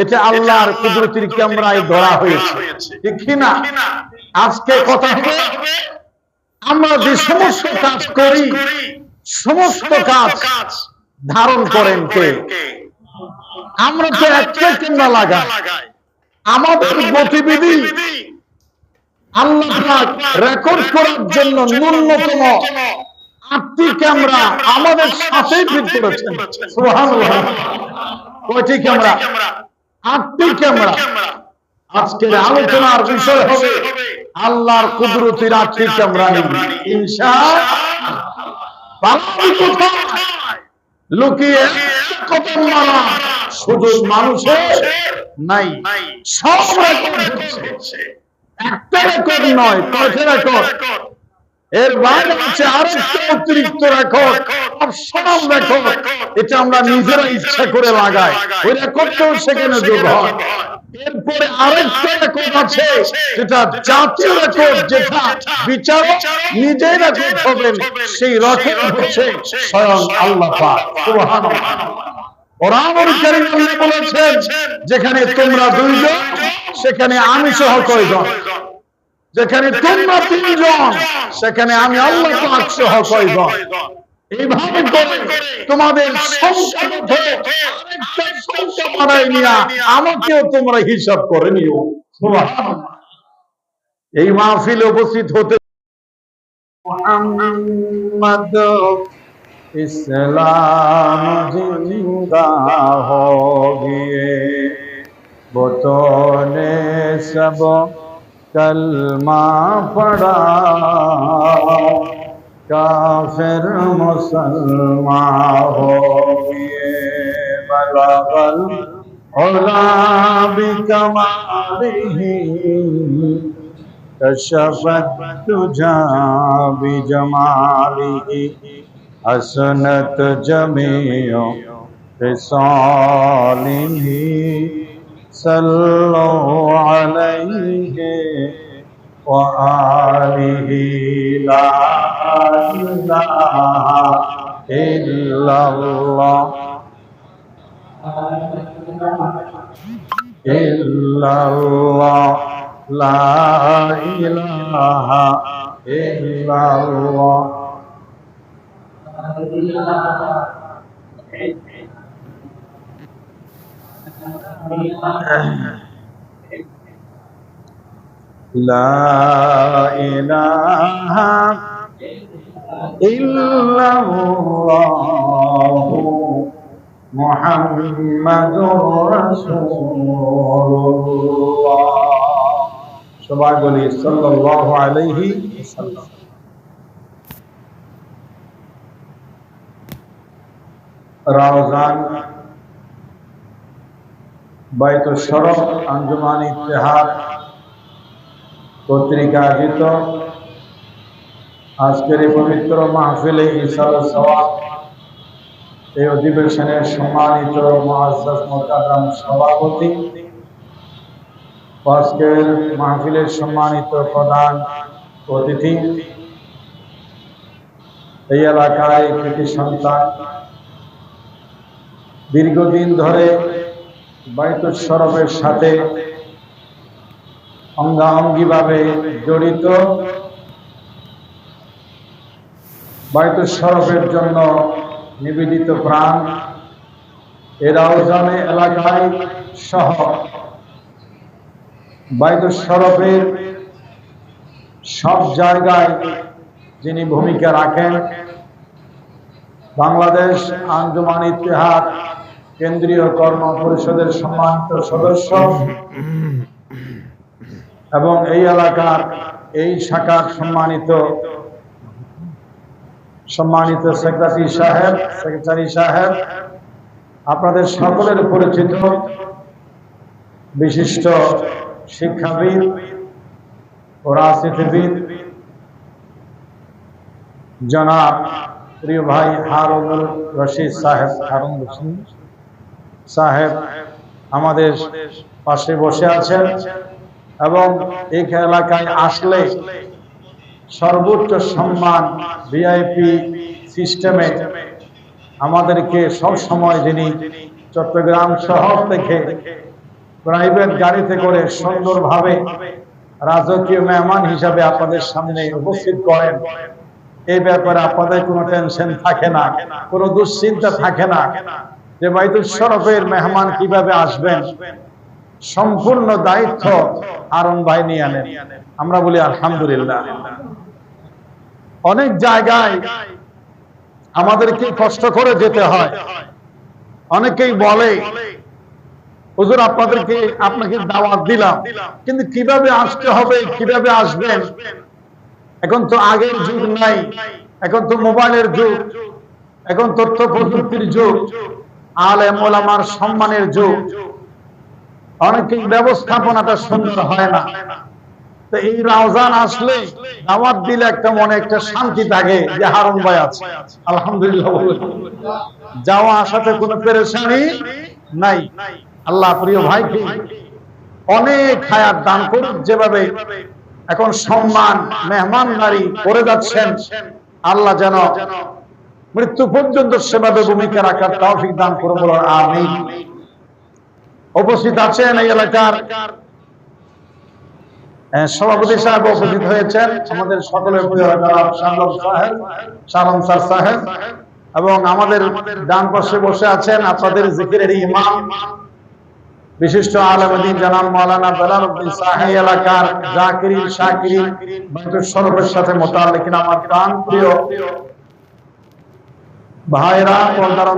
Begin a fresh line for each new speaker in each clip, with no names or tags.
এটা আল্লাহর কুদরতির ক্যামেরায় ধরা হয়েছে। ঠিক না? আজকে কথা হবে আমরা যে সমস্ত কাজ করি সমস্ত কাজ ধারণ করেন কে? আমরা তো একটা ক্যামেরা লাগাই। আমাদের গতিবিধি আল্লাহ রেকর্ড করার জন্য ন্যূনতম আটটি ক্যামেরা আমাদের সাথেই ফিট করেছেন। কয়টি ক্যামেরা? আটটি ক্যামেরা। আজকের আলোচনার বিষয় হবে আল্লাহর কুদরতির আটটি ক্যামেরা ইনশা লুকিয়ে মারা। শুধু মানুষের নাই সব রেকর্ড একটা রেকর্ড নয় কয়টা রেকর্ড এর বাইরে আছে আরেকটা অতিরিক্ত রেকর্ড অপশনাল রেকর্ড এটা আমরা নিজেরা ইচ্ছা করে লাগাই। ওই রেকর্ডটাও সেখানে যোগ হয় জাতীয় সেই যেখানে তোমরা দুইজন, সেখানে আমি সহ কয়জন। যেখানে তোমরা তিনজন সেখানে আমি আল্লাহ পাক সহ কয়জন? এইভাবে করে তোমাদের সংখ্যা বাড়াই নিয়া আমাকেও তোমরা হিসাব করে নিও। এই মাহফিলে উপস্থিত হতে মোহাম্মদ ইসলাম জিন্দা হোগিয়ে বতনে সব कलमा पड़ा काफिर मुसलमा हो गए। बलाबल भी कमाली कशफत तुझा भी जमाली असनत जमियों फिसौली صلوا عليه وآله لا إله إلا الله إلا الله لا إله إلا الله لا إله إلا الله محمد رسول الله সবাই বলি সাল্লাল্লাহু আলাইহি ওয়াসাল্লাম রাওজান বাইতুল শরফ, আঞ্জুমান ইত্তেহাদ কর্তৃক আয়োজিত। আজকের এই পবিত্র মাহফিলে ইসাল সওয়াব, এই অধিবেশনের সম্মানিত মোকাদ্দাম সভাপতি, আজকের মাহফিলের সম্মানিত প্রধান অতিথি, এই এলাকায় কৃতি সন্তান, দীর্ঘদিন ধরে বাইতুল শরফের সাথে অঙ্গাঙ্গিভাবে জড়িত। বাইতুল শরফের জন্য নিবেদিত প্রাণ এরাও জানে এলাকায় সহ। বাইতুল শরফের সব জায়গায় যিনি ভূমিকা রাখেন, বাংলাদেশ আঞ্জুমান ইতিহাদ কেন্দ্রীয় কর্ম পরিষদের সম্মানিত সদস্য। এবং এই এলাকার এই শাখার সম্মানিত সম্মানিত সেক্রেটারি সাহেব সেক্রেটারি সাহেব, আপনাদের সকলের পরিচিত বিশিষ্ট শিক্ষাবিদ ও রাজনীতিবিদ জনাব প্রিয় ভাই হারুনুর রশিদ সাহেব হারুন রশিদ। সাহেব আমাদের পাশে বসে আছেন এবং এই এলাকায় আসলে সর্বোচ্চ সম্মান ভিআইপি সিস্টেমে আমাদেরকে সব সময় যিনি চট্টগ্রাম শহর থেকে প্রাইভেট গাড়িতে করে সুন্দরভাবে রাজকীয় মেহমান হিসাবে আপনাদের সামনে উপস্থিত করেন। এই ব্যাপারে আপনাদের কোনো টেনশন থাকে না, কোনো দুশ্চিন্তা থাকে না। যে বাইতুল শরফের মেহমান কীভাবে আসবেন? সম্পূর্ণ দায়িত্ব আরন ভাই নিয়ে আনেন। আমরা বলি, আলহামদুলিল্লাহ। অনেক জায়গায় আমাদেরকে কষ্ট করে যেতে হয়। অনেকেই বলে, হুজুর, আপনাদেরকে, আপনাকে দাওয়াত দিলাম, কিন্তু কীভাবে আসতে হবে, কীভাবে আসবেন? এখন তো আগের যুগ নাই, এখন তো মোবাইলের যুগ, এখন তথ্য প্রযুক্তির যুগ। আলেম ওলামার সম্মানের যুগ। অনেকেই ব্যবস্থাপনাটা সুন্দর হয় না। তো এই রাউজান আসলে দাওয়াত দিলে একটা মনে একটা শান্তি থাকে যে হারুন ভাই আছে। আলহামদুলিল্লাহ যাওয়া আসাতে কোনো পেরেশানি নাই। আল্লাহ প্রিয় ভাইকে অনেক হায়াত দান করুন যেভাবে এখন সম্মান মেহমানদারি করে যাচ্ছেন। আল্লাহ যেন মৃত্যু পর্যন্ত সেভাবে ভূমিকা রাখার তৌফিক দান করুন বলুন আমিন। উপস্থিত আছেন এই এলাকার সভাপতি সাহেব উপস্থিত হয়েছেন, আমাদের সকলের সাহেব এবং আমাদের ডান পাশে বসে আছেন আপনাদের জিকিরের ইমাম, বিশিষ্ট আলমদিন জানাব মাওলানা বেলাল উদ্দিন সাহেব এলাকার শাকিরিন বাইতুল শরফের সাথে মোতালেকিন আমার প্রাণ প্রিয় ভাইরা পর্দার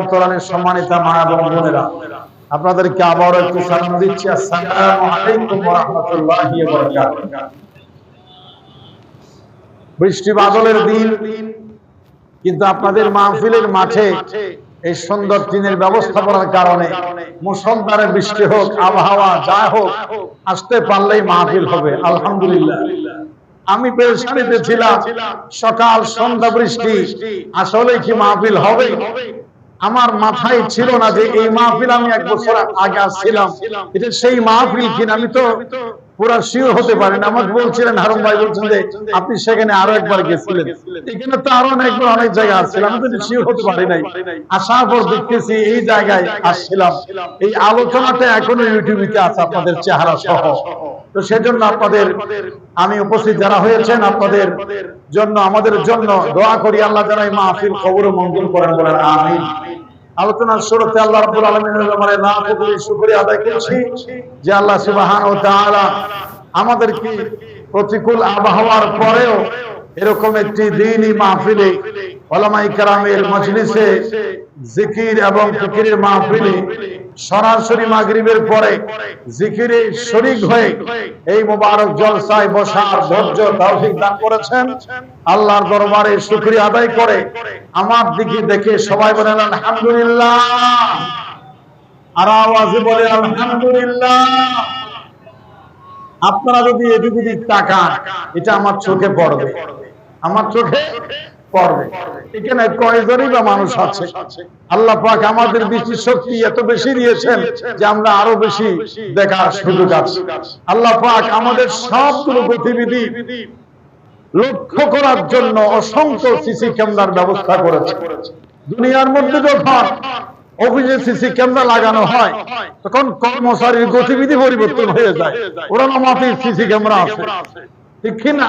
সম্মানিত মা এবং বোনেরা, আপনাদেরকে আবারও একটু সালাম দিচ্ছি। বৃষ্টি বাদলের দিন, কিন্তু আপনাদের মাহফিলের মাঠে এই সুন্দর দিনের ব্যবস্থাপনার কারণে মুসলধারে বৃষ্টি হোক, আবহাওয়া যা হোক, আসতে পারলেই মাহফিল হবে। আলহামদুলিল্লাহ। আমি পেরেশানিতে ছিলাম, সকাল সন্ধ্যা বৃষ্টি, আসলে কি মাহফিল হবে? আমার মাথায় ছিল না যে এই মাহফিল আমি এক বছর আগে আসছিলাম। এটা সেই মাহফিল কিনা আমি তো পুরা শিওর হতে পারেন আমাকে বলছিলেন, হারুন ভাই যে, আপনি সেখানে আরও একবার গেছিলেন। এখানে তো আরও অনেকবার অনেক জায়গায় আসছিলাম আমি শিওর হতে পারি নাই। আসার পর দেখতেছি এই জায়গায় আসছিলাম। এই আলোচনাটা এখনও ইউটিউবে আছে আপনাদের চেহারা সহ। তো সেজন্য আপনাদের, আমি উপস্থিত যারা হয়েছেন, আপনাদের জন্য, আমাদের জন্য দোয়া করি। আল্লাহ যেন এই মাহফিল খবর মঞ্জুর করেন বলেন। আমিন। আলোচনার শুরুতে আল্লাহ রাব্বুল আলামিনের ব্যাপারে না বলে শুকরিয়া আদায় করছি যে আল্লাহ সুবহানাহু ওয়া তাআলা আমাদেরকে প্রতিকূল আবহাওয়ার পরেও এরকম একটি দিনই মাহফিলে ওলামাই কেরামের মজলিসে জিকির এবং ফিকিরের মাহফিলে সরাসরি মাগরিবের পরে জিকিরে শরীক হয়ে এই মোবারক জলসায় বসার ধৈর্য, তৌফিক দান করেছেন। আল্লাহর দরবারে শুকরিয়া আদায় করে আমার দিকে দেখে সবাই বলেন, আলহামদুলিল্লাহ। আর আওয়াজে বলে, আলহামদুলিল্লাহ। আপনারা যদি এদিক তাকান, এটা আমার চোখে পড়বে। আমার চোখে পড়বে। এখানে কয়জনই বা মানুষ আছে? আল্লাহ পাক আমাদের দৃষ্টি শক্তি এত বেশি দিয়েছেন যে আমরা আরও বেশি দেখার সুযোগ আছে। আল্লাহ পাক আমাদের সবগুলো গতিবিধি লক্ষ্য করার জন্য অসংখ্য সিসি ক্যামেরার ব্যবস্থা করেছে। দুনিয়ার মধ্যে যখন অফিসে সিসি ক্যামেরা লাগানো হয়, তখন কর্মচারীর গতিবিধি পরিবর্তন হয়ে যায়। ওরা মাটির সিসি ক্যামেরা আছে। ঠিক কিনা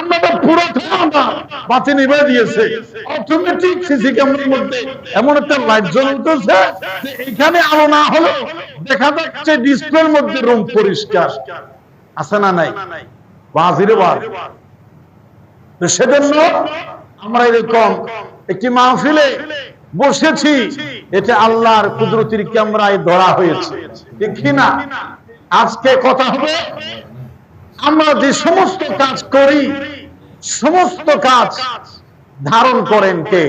আমার পুরো ঠান্ডা বাতি নিভে দিয়েছে। অটোমেটিক সিসি ক্যামেরার মধ্যে এমন একটা লাইট জ্বলতেছে যে এখানে আলো না হলো দেখা যাচ্ছে ডিসপ্লের মধ্যে রং পরিষ্কার। আছে না নাই? বাজিরে বাজ সেজন্য আমরা এরকম একটি মাহফিলে বসেছি এটা আল্লাহর কুদরতির ক্যামেরায় ধরা হয়েছে। ঠিক না? আজকে কথা হবে আমরা যে সমস্ত কাজ করি, সমস্ত কাজ ধারণ করেন কে?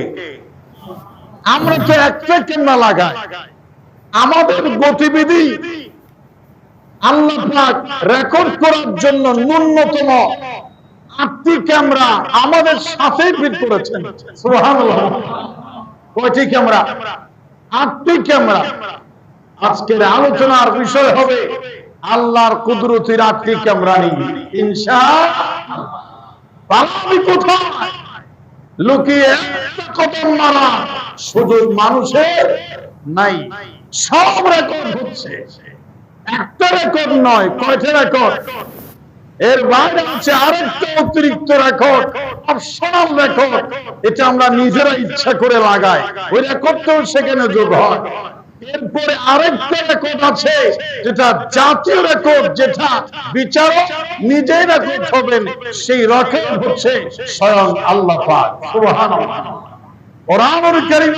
আমরা তো একটা ক্যামেরা লাগাই। আমাদের গতিবিধি আল্লাহ রেকর্ড করার জন্য ন্যূনতম আটটি ক্যামেরা আমাদের সাথেই ফিট করেছেন। কয়টি ক্যামেরা আটটি ক্যামেরা আজকের আলোচনার বিষয় হবে আল্লাহর কুদরতির আটটি ক্যামেরা নিয়ে ইনশা কোথায়? লুকিয়ে মারা মানুষের নাই। সব রেকর্ড হচ্ছে। একটা রেকর্ড নয়, কয়টা রেকর্ড এর বাইরে আরেকটা অতিরিক্ত রেকর্ড অপশনাল রেকর্ড এটা আমরা নিজেরা ইচ্ছা করে লাগাই। ওই রেকর্ডটাও সেখানে যোগ হয়। এরপরে আরেকটা রেকর্ড আছে, যেটা জাতীয় রেকর্ড যেটা বিচারক নিজেই রেকর্ড হবেন, সেই রেকর্ড হচ্ছে স্বয়ং আল্লাহ পাক।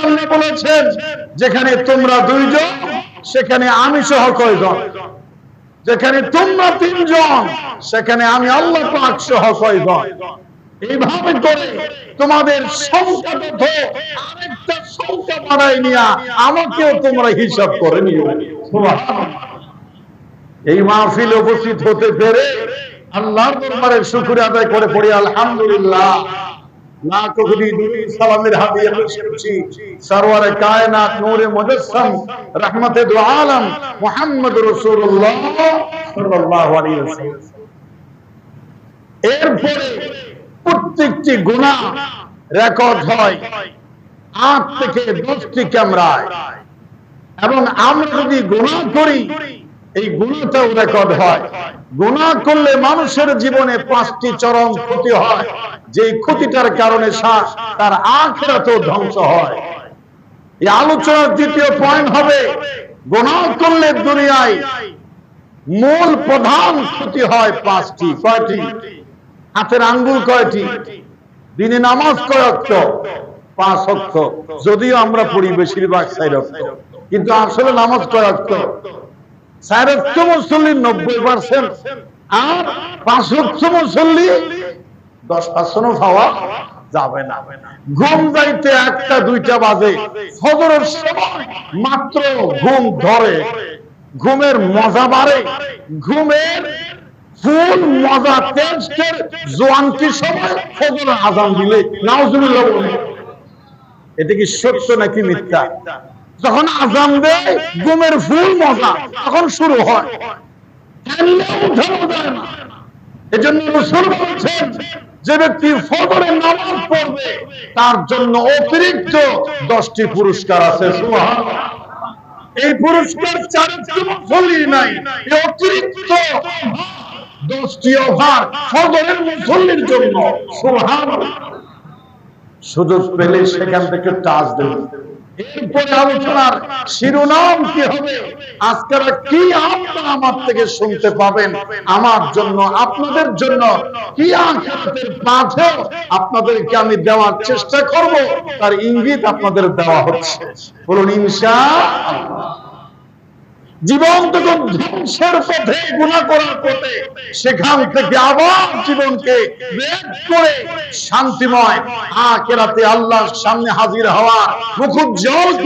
আল্লাহ বলেছেন, যেখানে তোমরা দুইজন, সেখানে আমি সহ কয়জন? যেখানে তোমরা তিনজন, সেখানে আমি আল্লাহ পাক সহ কয়জন? এইভাবে করে তোমাদের আরেকটা সংখ্যা বাড়াই নিয়া আমাকেও তোমরা হিসাব করে নিও। এই মাহফিলে উপস্থিত হতে পেরে আল্লাহর দরবারে শুকর আদায় করে পড়ি, আলহামদুলিল্লাহ। এরপরে প্রত্যেকটি গুনাহ রেকর্ড হয়। আট থেকে দশটি ক্যামেরায়। এবং আমরা যদি গুনাহ করি, এই গুণটাও রেকর্ড হয়। গুনাহ করলে মানুষের জীবনে পাঁচটি চরম ক্ষতি হয়। যে ক্ষতিটার কারণে শ্বাস তার আখেরাতেও ধ্বংস হয়। এই আলোচনার দ্বিতীয় পয়েন্ট হবে গুনাহ করলে দুনিয়ায় মূল প্রধান ক্ষতি হয় পাঁচটি, কয়টি? হাতের আঙ্গুল কয়টি? দিনে নামাজ কয় অক্ত পাঁচ অক্ত যদিও আমরা পড়ি বেশিরভাগ অক্ত কিন্তু আসলে নামাজ কয় অক্ত মুসল্লি নব্বই পার্সেন্ট। আর পাঁচ অক্ত মুসল্লি দশ পার্সেন্ট পাওয়া যাবে না। ঘুম যাইতে একটা, দুইটা বাজে। ফজরের মাত্র ঘুম ধরে। ঘুমের মজা বাড়ে। ঘুমের মজা টেস্টের ফজর আজান দিলে এটা কি সত্য নাকি মিথ্যা? যখন আজান দেয়, ঘুমের ফুল মজা তখন শুরু হয়। যে ব্যক্তি ফজরে নামাজ পড়বে, তার জন্য অতিরিক্ত দশটি পুরস্কার আছে। সুবহানাল্লাহ। এই পুরস্কার মুসল্লি নাই অতিরিক্ত দশটি মুসল্লির জন্য। সুযোগ পেলে সেখান থেকে টাচ দেবেন এরপরে আলোচনার শিরোনাম কি হবে? আজকেরা কি আপনারা আমার থেকে শুনতে পাবেন? আমার জন্য আপনাদের জন্য কি আখেরাতের পাঠে আপনাদেরকে আমি দেওয়ার চেষ্টা করব? তার ইঙ্গিত আপনাদের দেওয়া হচ্ছে। বলুন ইনশাআল্লাহ। জীবন ধ্বংসের পথে, গুণা করার পথে। সেখান থেকে আবার জীবনকে শান্তিময় আল্লাহর সামনে হাজির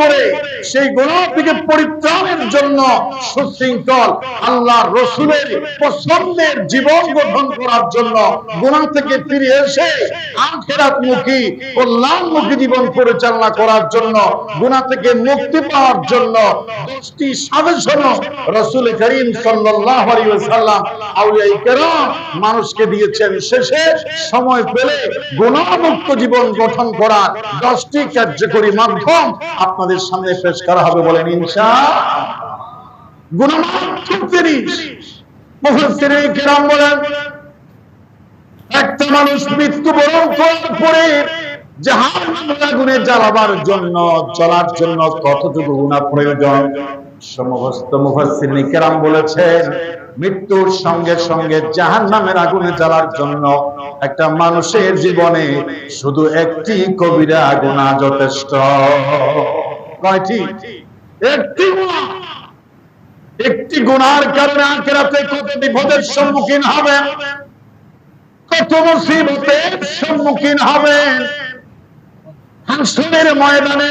করে সেই গুণা থেকে পরিত্রাণের জন্য সুশৃঙ্খল আল্লাহ রসুলের পছন্দের জীবন গঠন করার জন্য গুণা থেকে ফিরে এসে আখেরাত মুখী কল্যাণমুখী জীবন পরিচালনা করার জন্য, গুণা থেকে মুক্তি পাওয়ার জন্য দশটি রসুল করিম ওয়াসাল্লাম আউলিয়ায়ে কেরাম মানুষকে দিয়েছেন শেষে সময় পেলে গুণামুক্ত জীবন গঠন করার দশটি কার্যকরী মাধ্যম আপনাদের সামনে পেশ করা হবে জাহান্নামের আগুনে জ্বালাবার জন্য চলার জন্য কতটুকু গুণা প্রয়োজন? সমস্ত মুফাসসিরিন কেরাম বলেছেন, মৃত্যুর সঙ্গে সঙ্গে জাহান্নামের আগুনে জ্বালার জন্য একটা মানুষের জীবনে শুধু একটি কবিরা গুনাহ যথেষ্ট। কয়টি? একটি একটি গুনার কারণে আখেরাতে কত বিপদের সম্মুখীন হবে, কত মুসিবতের সম্মুখীন হবেন হাসনের ময়দানে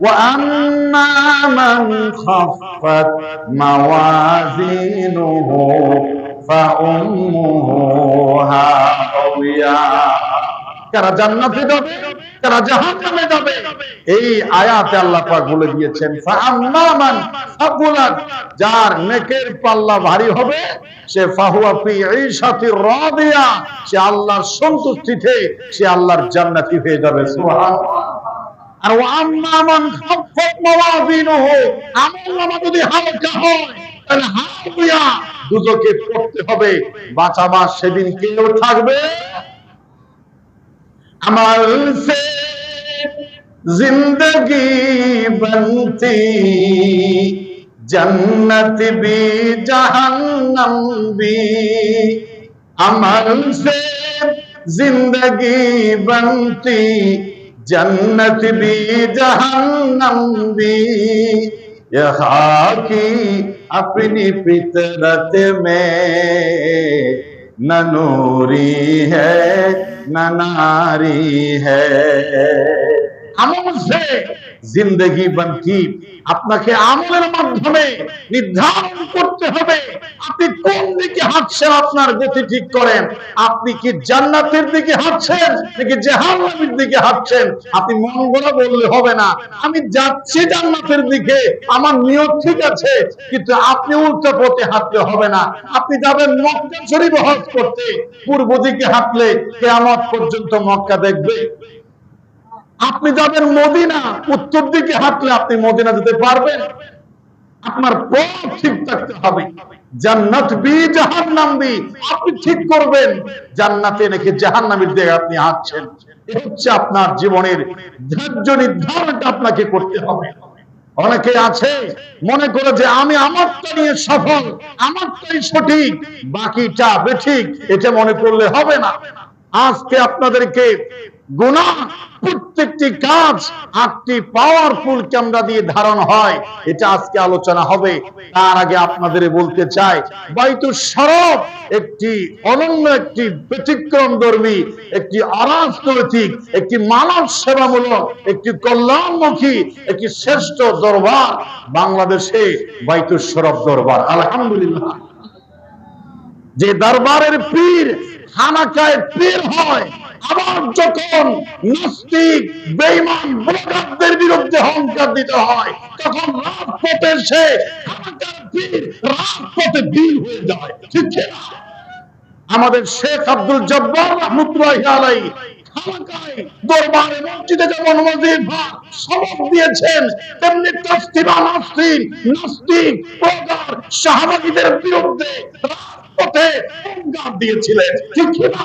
وأما من خفت موازينه فأمه هاوية কারা জান্নাতে যাবে কারা জাহান্নামে যাবে এই আয়াতে আল্লাহ পাক বলে দিয়েছেন ফাআম্মা মান সাকুলাত যার নেকের পাল্লা ভারী হবে সে ফাহুয়া ফি ঈশাতির রাদিয়া সে আল্লাহর সন্তুষ্টিতে সে আল্লাহর জান্নাতি হয়ে যাবে সুবহানাল্লাহ আর ওয়াম্মা মান খাফফাত মাওয়াজিনুহু আমলনামা যদি হালকা হয় তাহলে হাবিয়া দুজকে পড়তে হবে বাঁচাবা সেদিন কেউ থাকবে अमल से जिंदगी बनती जन्नत भी जहन्नम भी अमल से जिंदगी बनती जन्नत भी, जहन्नम भी। यहाँ की अपनी फितरत में न नूरी है, न नारी है। আমল সে জিন্দগি বনতি আপনাকে আমলের মাধ্যমে নির্ধারণ করতে হবে। আপনি কোন দিকে হাঁটছেন? আপনার গতি ঠিক করেন। আপনি কি জান্নাতের দিকে হাঁটছেন? নাকি জাহান্নামের দিকে হাঁটছেন? আপনি মন গড়া বললে হবে না। আমি যাচ্ছি জান্নাতের দিকে। আমার নিয়ত ঠিক আছে, কিন্তু আপনি উল্টো পথে হাঁটলে হবে না। আপনি যাবেন মক্কা শরীফ হজ করতে। পূর্ব দিকে হাঁটলে কেয়ামত পর্যন্ত মক্কা দেখবে। আপনি যাবেন মদিনা, উত্তর দিকে হাঁটলে আপনি মদিনা যেতে পারবেন। আপনার পথ ঠিক থাকতে হবে। জান্নাত বি জাহান্নাম বি। আপনি ঠিক করবেন। জান্নাতে নাকি জাহান্নামের দিকে আপনি হাঁটছেন। হচ্ছে আপনার জীবনের ধৈর্য নির্ধারণটা আপনাকে করতে হবে। অনেকে আছে, মনে করে যে আমি আমারটা নিয়ে সফল, আমারটাই সঠিক, বাকিটা বেঠিক, এটা মনে করলে হবে না। আজকে আপনাদেরকে গুণা প্রত্যেকটি কাজ আটটি পাওয়ারফুল ক্যামেরা দিয়ে ধারণ হয়। এটা আজকে আলোচনা হবে। তার আগে আপনাদের বলতে চাই বাইতু সরব একটি অনন্য একটি ব্যতিক্রম ধর্মী, একটি অরাজনৈতিক, একটি মানব সেবামূলক, একটি কল্যাণমুখী, একটি শ্রেষ্ঠ দরবার বাংলাদেশে বাইতুর সরব দরবার। আলহামদুলিল্লাহ। যে দরবারের পীর, খানাকায় পীর হয় আবার যখন নাস্তিক, বেঈমান ব্লগারদের বিরুদ্ধে হংকার দিতে হয়, তখন রাজপথে সে রাজপথে বীর হয়ে যায়। ঠিক আমাদের শেখ আব্দুল জব্বার রহমতুল্লাহ বিরুদ্ধে দিয়েছিলেন। ঠিক না?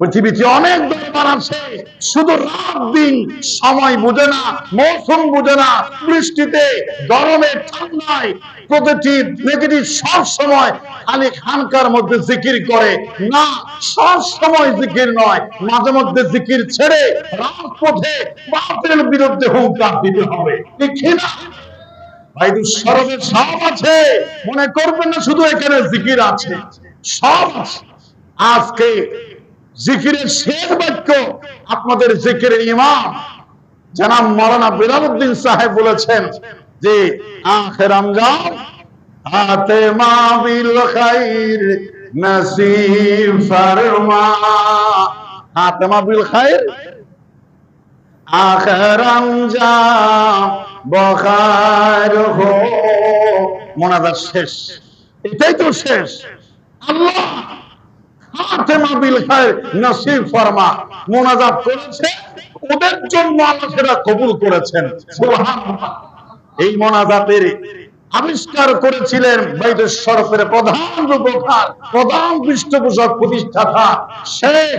পৃথিবীতে অনেক দরবার আছে। শুধু রাত দিন সময় বুঝে না, মৌসুম বুঝে না, বৃষ্টিতে, গরমে, ঠান্ডায় প্রতিটি নেগেটিভ সব সময় খালি খানকার মধ্যে জিকির করে। না সব সময় জিকির নয়, মাঝে মধ্যে জিকির ছেড়ে রাজপথে বাপের বিরুদ্ধে হুঙ্কার দিতে হবে। কি না। ভাইদু সরবের সব আছে, মনে করবেন না শুধু এখানে জিকির আছে। সব আজকে জিকিরের শেষ বাক্য আপনাদের জিকিরের ইমাম জানাব মৌলানা বিলালউদ্দিন সাহেব বলেছেন যে, আখের রমজান আতে মাবিল খাইর নসিব ফরমা আতে বিল খাইর? আখের বখার হো। শেষ। এটাই তো শেষ। আল্লাহ নসিব ফরমা মোনাজাত করেছে, ওদের জন্য কবুল করেছেন। এই মোনাজাতের আবিষ্কার করেছিলেন বাইতুল শরফের প্রধান প্রধান পৃষ্ঠপোষক প্রতিষ্ঠাতা শেখ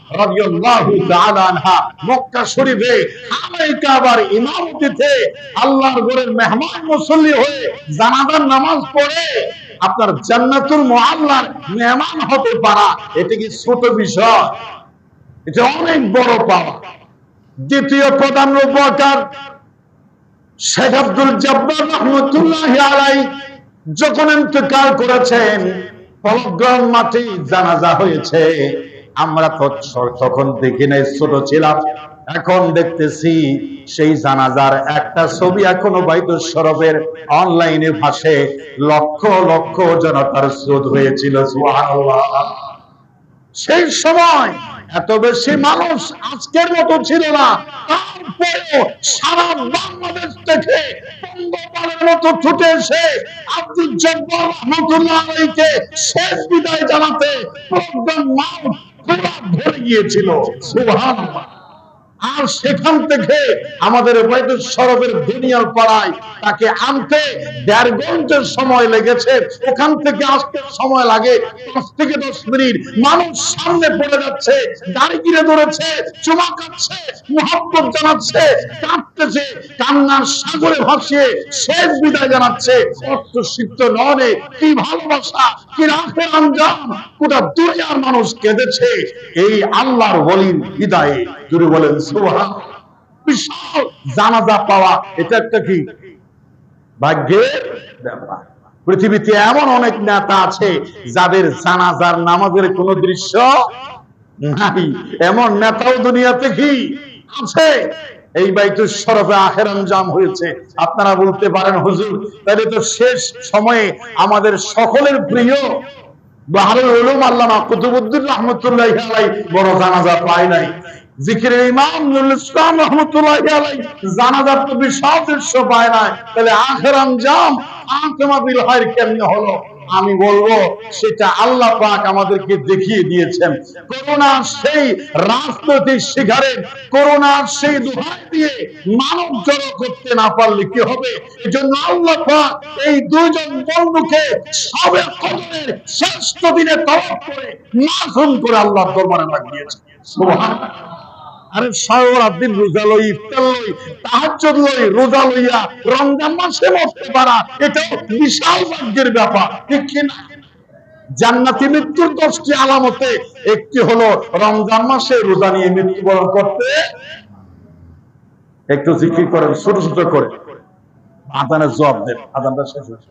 আপনার জান্নাতুল মুআল্লার মেহমান হতে পারা, এটা কি ছোট বিষয়? এটা অনেক বড় পাওয়া। দ্বিতীয় প্রধান উপকার, শেখ আব্দুল জব্বার রহমতুল্লাহ আলাই যখন ইন্তেকাল করেছেন পলগ্রাম মাটি জানাজা হয়েছে। আমরা তখন দেখি নাই, ছোট ছিলাম। এখন দেখতেছি সেই জানাজার একটা ছবি এখনও বাইতুল সরবের অনলাইনে ভাসে। লক্ষ লক্ষ জনতার স্রোত হয়েছিল সেই সময় এত বেশি মানুষ আজকের মতো ছিল না, তারপরেও সারা বাংলাদেশ থেকে মতো শেষ বিদায় জানাতে প্রজ্ঞান নাম পুরা ভরে গিয়েছিল। সুবহানাল্লাহ। আর সেখান থেকে আমাদের বাইতুল সরবের দুনিয়ার পাড়ায় তাকে আনতে দেড় ঘণ্টার সময় লেগেছে। ওখান থেকে আসতে সময় লাগে। পাঁচ থেকে দশ মিনিট মানুষ সামনে পড়ে যাচ্ছে গাড়ি গিরে ধরেছে, চুমা কাটছে মোহাম্মত জানাচ্ছে, কাঁদতেছে, কান্নার সাগরে ভাসিয়ে শেষ বিদায় জানাচ্ছে। অর্থ সিদ্ধ নরে কি ভালোবাসা, কি রাখে আঞ্জাম। গোটা দুনিয়ার মানুষ কেঁদেছে। এই আল্লাহর বলির বিদায়ে জুড়ে বলেন বিশাল জানাজা পাওয়া, এটা একটা কি? ভাগ্যের ব্যাপার। পৃথিবীতে এমন অনেক নেতা আছে যাদের জানাজার নামাজের কোন দৃশ্য নাই। এমন নেতাও দুনিয়াতে কি আছে? এই বাইতুল শরফে আখের আঞ্জাম হয়েছে। আপনারা বলতে পারেন, হুজুর, তাহলে তো শেষ সময়ে আমাদের সকলের প্রিয় বাহারুল আল্লামা কুতুবুদ্দিন রহমতুল্লাহ বড় জানাজা পায় নাই। আমি বলব, সেটা আল্লাহ পাক আমাদেরকে দেখিয়ে দিয়েছেন। করোনা সেই রাজনৈতিক সেই দিয়ে মানব করতে না পারলে কি হবে? এজন্য আল্লাহ পাক এই দুইজন বন্ধুকে সবে শ্রেষ্ঠ দিনে তলব করে মাসুম করে আল্লাহ দরবারে সুবহানাল্লাহ। আরে সারাদিন দিন রোজা লই, ইফতার লই, তাহাজ্জুদ লই, রোজা লইয়া রমজান মাসে মরতে পারা এটা বিশাল ভাগ্যের ব্যাপার, ঠিক কি না? জান্নাতি মৃত্যুর দশটি আলামতে একটি হলো রমজান মাসে রোজা নিয়ে মৃত্যুবরণ করতে। একটু জিকির করেন, ছোট ছোট করে। আদানের জবাব দেন, আদানটা শেষ হয়েছে।